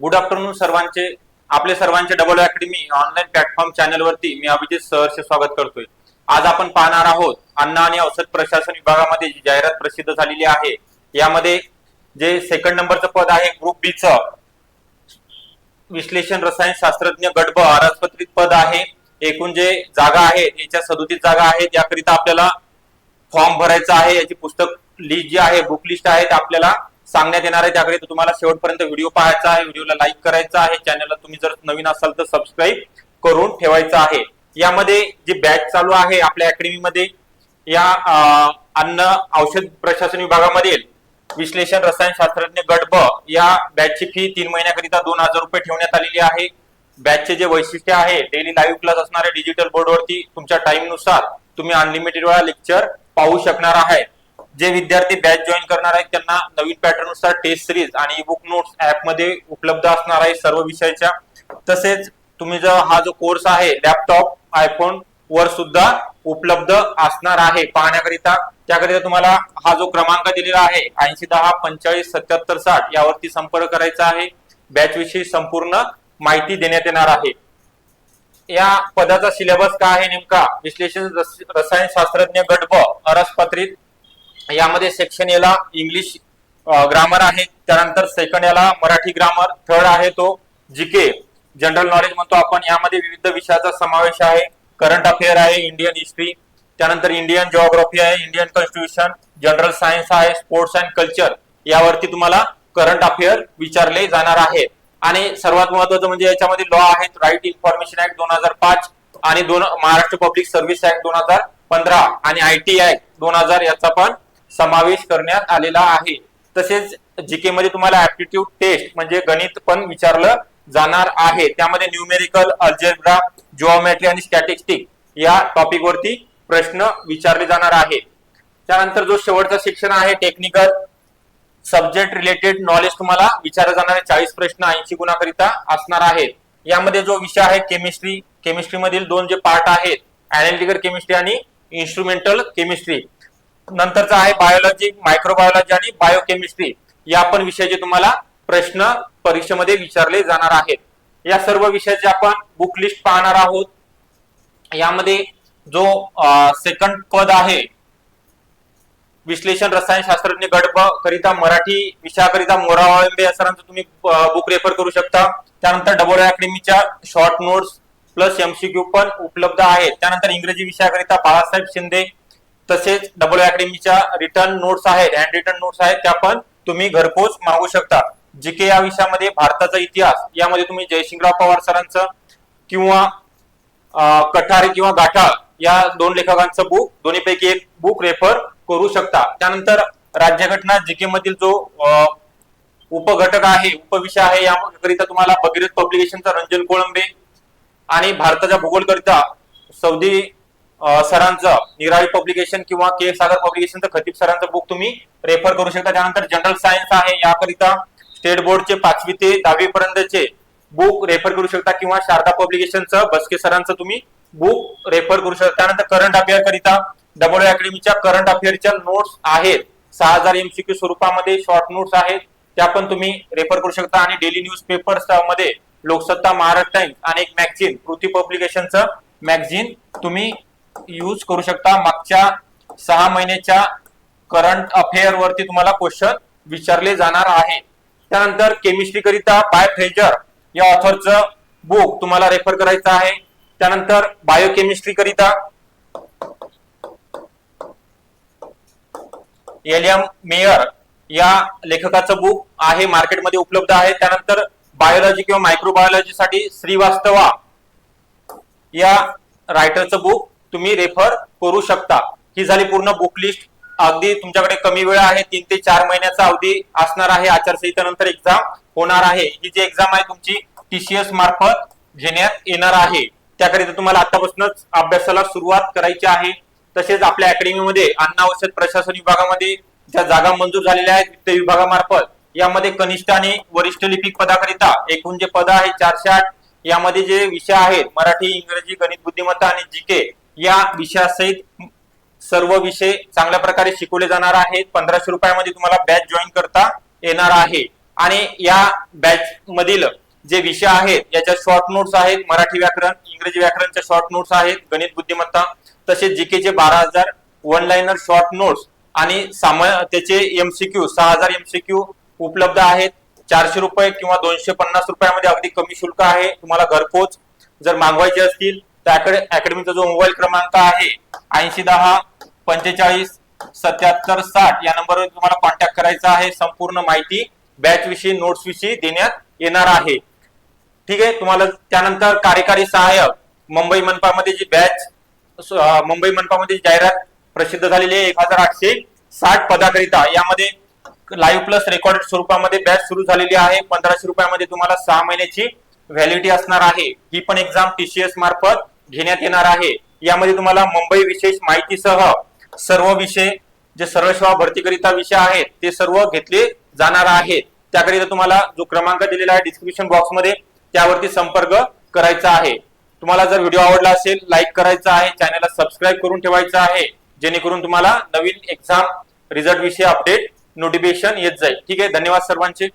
Good afternoon सर्वांचे. आपले सर्वांचे डबल अकॅडमी ऑनलाईन प्लॅटफॉर्म चॅनलवरती मी अभिजित सहर्ष स्वागत करतोय. आज आपण पाहणार आहोत अन्न आणि औषध प्रशासन विभागामध्ये जी जाहिरात प्रसिद्ध झालेली आहे यामध्ये जे सेकंड नंबरचं पद आहे ग्रुप बी च विश्लेषण रसायन शास्त्रज्ञ गट ब अराजपत्रित पद आहे. एकूण जे जागा आहेत याच्या सदोतीस जागा आहेत. याकरिता आपल्याला फॉर्म भरायचा आहे. याची पुस्तक लिस्ट जी आहे बुक लिस्ट आहे ते आपल्याला सांगण्यात येणार आहे. त्याकडे तुम्हाला शेवटपर्यंत व्हिडिओ पाहायचा आहे. व्हिडिओला लाईक करायचा आहे. चॅनलला तुम्ही जर नवीन असाल तर सबस्क्राईब करून ठेवायचं आहे. यामध्ये जी बॅच चालू आहे आपल्या अकॅडमीमध्ये या अन्न औषध प्रशासन विभागामधील विश्लेषण रसायनशास्त्रज्ञ गट ब या बॅचची फी तीन महिन्याकरिता दोन हजार रुपये ठेवण्यात आलेली आहे. बॅचचे जे वैशिष्ट्य आहे डेली लाईव्ह क्लास असणारे डिजिटल बोर्डवरती तुमच्या टाइमनुसार तुम्ही अनलिमिटेड वेळा लेक्चर पाहू शकणार आहे. जे विद्यार्थी बॅच जॉईन करणार आहेत त्यांना नवीन पॅटर्ननुसार टेस्ट सिरीज आणि ई बुक नोट्स ऍपमध्ये उपलब्ध असणार आहे सर्व विषयाच्या. तसेच तुम्ही जो हा जो कोर्स आहे लॅपटॉप आयफोन वर सुद्धा उपलब्ध असणार आहे पाहण्याकरिता त्याकरिता तुम्हाला हा जो क्रमांक दिलेला आहे ऐंशी दहा पंचेचाळीस सत्याहत्तर साठ यावरती संपर्क करायचा आहे. बॅच विषयी संपूर्ण माहिती देण्यात येणार आहे. या पदाचा सिलेबस काय आहे नेमका? विश्लेषण रसायन शास्त्रज्ञ गट ब अरसपत्रित यामध्ये सेक्शन याला इंग्लिश ग्रामर आहे. त्यानंतर सेकंड याला मराठी ग्रामर थर्ड आहे तो जीके जनरल नॉलेज म्हणतो आपण. यामध्ये विविध विषयाचा समावेश आहे. करंट अफेअर आहे इंडियन हिस्ट्री त्यानंतर इंडियन जॉग्राफी आहे इंडियन कॉन्स्टिट्यूशन जनरल सायन्स आहे स्पोर्ट्स अँड कल्चर यावरती तुम्हाला करंट अफेअर विचारले जाणार आहे. आणि सर्वात महत्वाचं म्हणजे याच्यामध्ये लॉ आहेत. राईट इन्फॉर्मेशन ऍक्ट दोन हजार पाच आणि दोन महाराष्ट्र पब्लिक सर्व्हिस ऍक्ट दोन हजार पंधरा आणि आय टी ऍक्ट दोन हजार याचा पण समावेश करण्यात आलेला आहे. तसेच जीके मध्ये तुम्हाला ऍप्टिट्यूड टेस्ट म्हणजे गणित पण विचारलं जाणार आहे. त्यामध्ये न्यूमेरिकल अल्जेब्रा जिओमेट्री आणि स्टॅटिस्टिक या टॉपिक वरती प्रश्न विचारले जाणार आहे त्यानंतर जो शेवटचा शिक्षण आहे टेक्निकल सब्जेक्ट रिलेटेड नॉलेज तुम्हाला विचारले जाणारे चाळीस प्रश्न ऐंशी गुणाकरिता असणार आहेत. यामध्ये जो विषय आहे केमिस्ट्री केमिस्ट्री मधील दोन जे पार्ट आहेत अनालिटिकल केमिस्ट्री आणि इन्स्ट्रुमेंटल केमिस्ट्री नंतरचा आहे बायोलॉजी मायक्रोबायोलॉजी आणि बायोकेमिस्ट्री या पण विषयाचे तुम्हाला प्रश्न परीक्षेमध्ये विचारले जाणार आहेत. या सर्व विषयाचे आपण बुक लिस्ट पाहणार आहोत. यामध्ये जो सेकंड पद आहे विश्लेषण रसायनशास्त्रज्ञ गडप करिता मराठी विषयाकरिता मोरावाळंबे या सरांचं तुम्ही बुक रेफर करू शकता. त्यानंतर डबल अकॅडमीच्या शॉर्ट नोट्स प्लस एमसीक्यू पण उपलब्ध आहेत. त्यानंतर इंग्रजी विषयाकरिता बाळासाहेब शिंदे तसेच डबल अकॅडमीच्या रिटर्न नोट्स आहेत हँड रिटर्न नोट्स आहेत त्या पण तुम्ही घरपोच मागू शकता. जीके या विषयामध्ये भारताचा इतिहास यामध्ये तुम्ही जयसिंगराव पवार सरांचं किंवा कठारे किंवा गाठाळ या दोन लेखकांचं बुक दोन्हीपैकी एक बुक रेफर करू शकता. त्यानंतर राज्यघटना जीके मधील जो उपघटक आहे उपविषय आहे याकरिता तुम्हाला भगीरथ पब्लिकेशनचा रंजन कोळंबे आणि भारताच्या भूगोलकरिता सौदी सरांचं निराळी पब्लिकेशन किंवा के सागर पब्लिकेशनचं खतीब सरांचं बुक तुम्ही रेफर करू शकता. त्यानंतर जनरल सायन्स आहे याकरिता स्टेट बोर्डचे पाचवी ते दहावी पर्यंतचे बुक रेफर करू शकता किंवा शारदा पब्लिकेशनचं बसके सरांचं तुम्ही बुक रेफर करू शकता. त्यानंतर करंट अफेअर करिता डबल अकॅडमीच्या करंट अफेअरच्या नोट्स आहेत. सहा हजार एमसीक्यू स्वरूपामध्ये शॉर्ट नोट्स आहेत. त्या पण तुम्ही रेफर करू शकता. आणि डेली न्यूज पेपर्समध्ये लोकसत्ता महाराष्ट्र टाइम्स आणि एक मॅगझिन पृथ्वी पब्लिकेशनचं मॅगझिन तुम्ही यूज करू शकता. मागच्या सहा महिन्याच्या करंट अफेअर वरती तुम्हाला क्वेश्चन विचारले जाणार आहे. त्यानंतर केमिस्ट्री करिता बाय फ्रेजर या ऑथरचं बुक तुम्हाला रेफर करायचं आहे. त्यानंतर बायोकेमिस्ट्री करिता एलियम मेयर या लेखकाचं बुक आहे मार्केटमध्ये उपलब्ध आहे. त्यानंतर बायोलॉजी किंवा मायक्रोबायोलॉजीसाठी श्रीवास्तवा या रायटरचं बुक तुम्ही रेफर करू शकता. ही झाली पूर्ण बुक लिस्ट अगदी तुमच्याकडे कमी वेळ आहे तीन ते चार महिन्याचा अवधी असणार आहे. आचारसंहितेनंतर एक्झाम होणार आहे. ही जी एक्झाम आहे तुमची टीसीएस मार्फत घेण्यात येणार आहे. त्याकरिता तुम्हाला आतापासूनच अभ्यासाला सुरुवात करायची आहे. तसेच आपल्या अकॅडमीमध्ये अन्न औषध प्रशासन विभागामध्ये ज्या जागा मंजूर झालेल्या आहेत वित्त विभागामार्फत यामध्ये कनिष्ठ आणि वरिष्ठ लिपिक पदाकरिता एकूण जे पद आहे चारशे आठ यामध्ये जे विषय आहेत मराठी इंग्रजी गणित बुद्धिमत्ता आणि जीके या विषयासहित सर्व विषय चांगल्या प्रकारे शिकवले जाणार आहेत. पंधराशे रुपयामध्ये तुम्हाला बॅच जॉईन करता येणार आहे. आणि या बॅच मधील जे विषय आहेत याच्या शॉर्ट नोट्स आहेत. मराठी व्याकरण इंग्रजी व्याकरणच्या शॉर्ट नोट्स आहेत. गणित बुद्धिमत्ता तसेच जीकेचे बारा हजार वन लाईनर शॉर्ट नोट्स आणि साम त्याचे एमसीक्यू सहा हजार एमसीक्यू उपलब्ध आहेत. चारशे रुपये किंवा दोनशे पन्नास रुपयामध्ये अगदी कमी शुल्क आहे. तुम्हाला घरपोच जर मागवायचे असतील त्याकडे अकॅडमीचा जो मोबाईल क्रमांक आहे ऐंशी दहा पंचेचाळीस सत्याहत्तर साठ या नंबरवर तुम्हाला कॉन्टॅक्ट करायचा आहे. संपूर्ण माहिती बॅच विषयी नोट्स विषयी देण्यात येणार आहे. ठीक आहे? तुम्हाला त्यानंतर कार्यकारी सहाय्यक मुंबई मनपामध्ये जी बॅच मुंबई मनपामध्ये जाहिरात प्रसिद्ध झालेली आहे एक हजार आठशे साठ पदाकरिता यामध्ये लाईव्ह प्लस रेकॉर्डेड स्वरूपामध्ये बॅच सुरू झालेली आहे. पंधराशे रुपयामध्ये तुम्हाला सहा महिन्याची व्हॅलिडिटी असणार आहे. ही पण एक्झाम टीसीएस मार्फत घेण्यात येणार आहे. यामध्ये तुम्हाला मुंबई विशेष माहितीसह सर्व विषय जे सरळ सेवा भरतीकरिता विषय आहेत ते सर्व घेतले जाणार आहेत. त्याकरिता तुम्हाला जो क्रमांक दिलेला आहे डिस्क्रिप्शन बॉक्समध्ये त्यावरती संपर्क करायचा आहे. तुम्हाला जर व्हिडिओ आवडला असेल लाईक करायचा आहे चॅनलला सबस्क्राईब करून ठेवायचं आहे जेणेकरून तुम्हाला नवीन एक्झाम रिझल्ट विषयी अपडेट नोटिफिकेशन येत जाईल. ठीक आहे? धन्यवाद सर्वांचे.